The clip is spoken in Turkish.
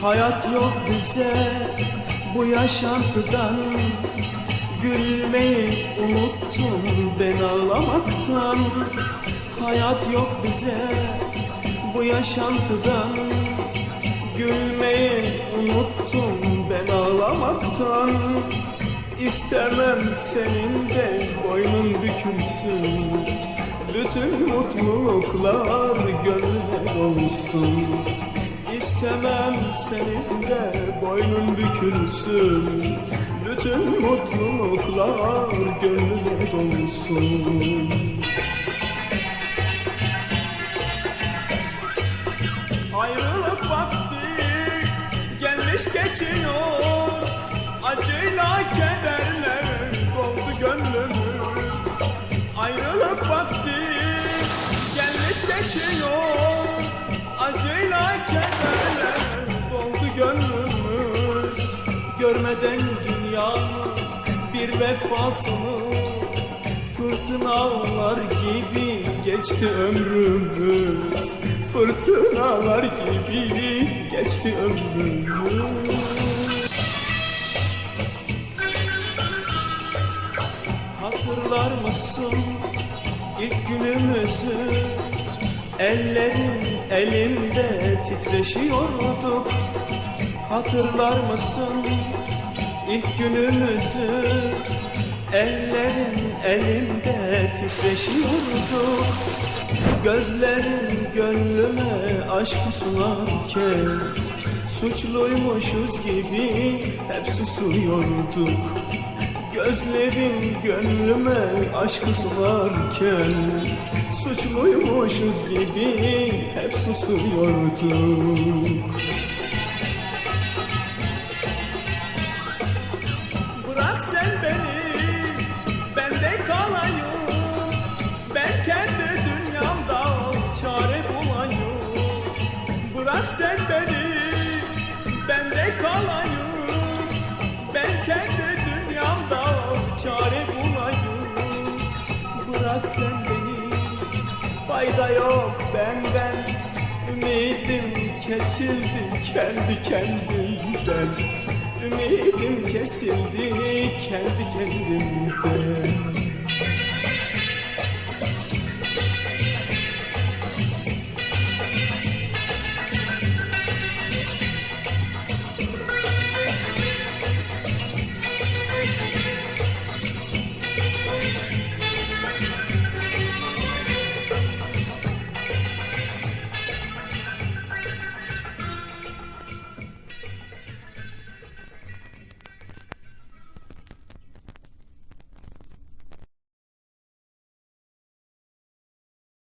Hayat yok bize bu yaşantıdan. Gülmeyi unuttum ben ağlamaktan. Hayat yok bize bu yaşantıdan. Gülmeyi unuttum ben ağlamaktan. İstemem senin de boynun bükülsün. Bütün mutluluklar gönlüne dolsun İstemem senin de boynun bükülsün. Bütün mutluluklar gönlüne dolsun. Ayrılık vakti gelmiş geçiyor. Acıyla kederle Görmeden dünyanın bir vefasını Fırtınalar gibi geçti ömrümüz. Fırtınalar gibi geçti ömrümüz. Hatırlar mısın ilk günümüzü? Ellerin elinde titreşiyorduk Hatırlar mısın ilk günümüzü Ellerin elinde titreşiyorduk Gözlerin gönlüme aşk sularken Suçluymuşuz gibi hep susuyorduk Gözlerin gönlüme aşk sularken Suçluymuşuz gibi hep susuyorduk Bırak sen beni, ben de kalayım. Ben kendi dünyamda çare bulayım. Bırak sen beni, fayda yok benden. Ümidim kesildi kendi kendimden. Ümidim kesildi kendi kendimden